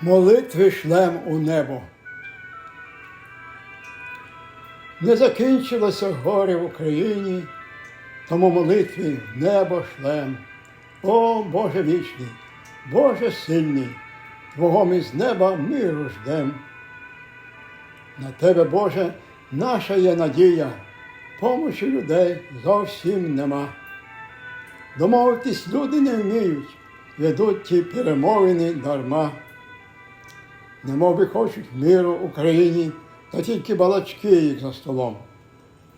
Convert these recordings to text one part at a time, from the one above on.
молитви шлем у небо. Не закінчилося горе в Україні, тому молитві в небо шлем. О Боже вічний, Боже сильний, Твого ми з неба миру ждем. На Тебе, Боже, наша є надія, помощі людей зовсім нема. Домовитись люди не вміють, ведуть ті перемовини дарма. Немов би хочуть миру Україні, та тільки балачки їх за столом.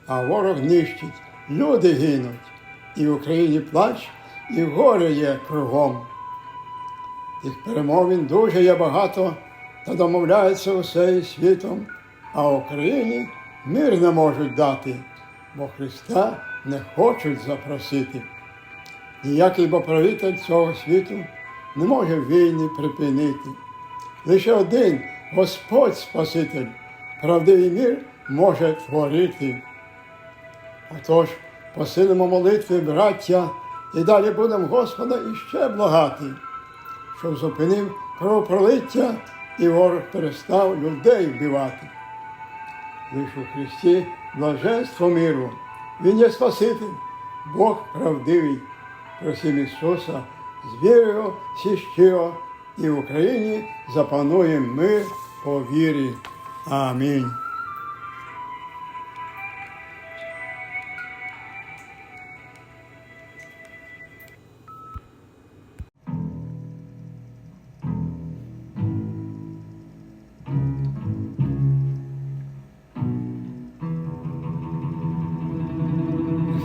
А ворог нищить, люди гинуть, і в Україні плач, і горе є кругом. Тих перемовин дуже є багато, та домовляються усе світом, а Україні мир не можуть дати, бо Христа не хочуть запросити. Ніякий бо правитель цього світу не може війни припинити. Лише один Господь Спаситель, правдивий мір може творити. Отож, посилимо молитви, браття, і далі будемо Господа іще благати, щоб зупинив кровопролиття і ворог перестав людей вбивати. Лиш у Христі блаженство миру, Він є Спаситель, Бог правдивий. Просим Ісуса з вірою всі щиро, і в Україні запанує мир по вірі. Амінь.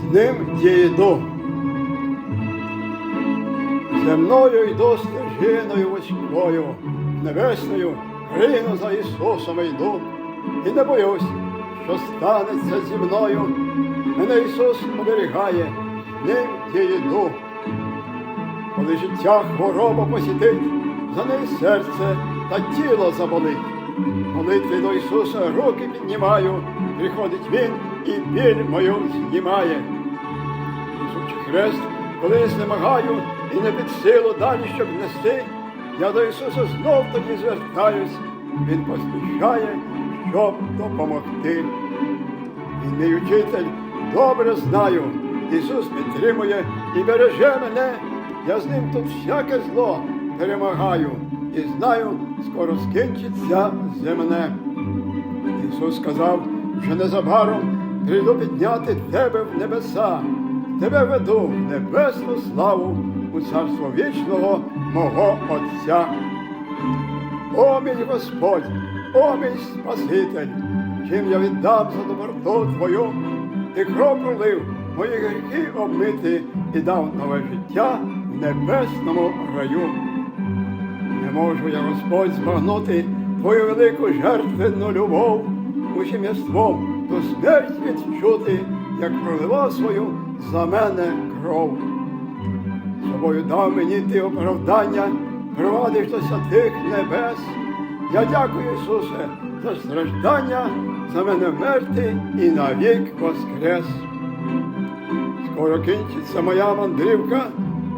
З ним дієду. Земною йду стежиною вузькою, небесною крину за Ісусом йду, і не боюсь, що станеться зі мною. Мене Ісус оберігає, ним я йду. Коли життя хвороба посітить, за неї серце та тіло заболить. Молитви до Ісуса руки піднімаю, приходить Він і біль мою знімає. Несучи хрест, коли знемагаю і не під силу далі, щоб нести, я до Ісуса знов таки звертаюсь, Він поспішає, щоб допомогти. Він мій учитель, добре знаю, Ісус підтримує і береже мене, я з ним тут всяке зло перемагаю і знаю, скоро скінчиться земне. Ісус сказав, що незабаром прийду підняти тебе в небеса, тебе веду в небесну славу у царство вічного мого Отця. О Господь, о Спаситель, чим я віддам за доброту Твою, ти кров пролив, мої гріхи обмити і дав нове життя в небесному раю. Не можу я, Господь, збагнути Твою велику жертвенну любов, усім єством до смерть відчути, як пролила свою за мене кров. Собою дав мені ти оправдання, провадиш до святих небес. Я дякую, Ісусе, за страждання, за мене вмерти і навік воскрес. Скоро кінчиться моя мандрівка,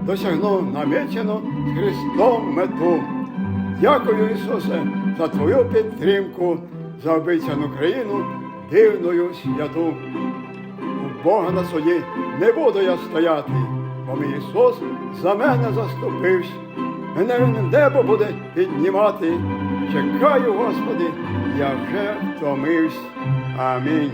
досягну намечену з Христом мету. Дякую, Ісусе, за Твою підтримку, за обіцяну країну дивною святу. У Бога на суді не буду я стояти, бо Ісус за мене заступився. Мене Він небо буде піднімати. Чекаю, Господи, я вже втомився. Амінь.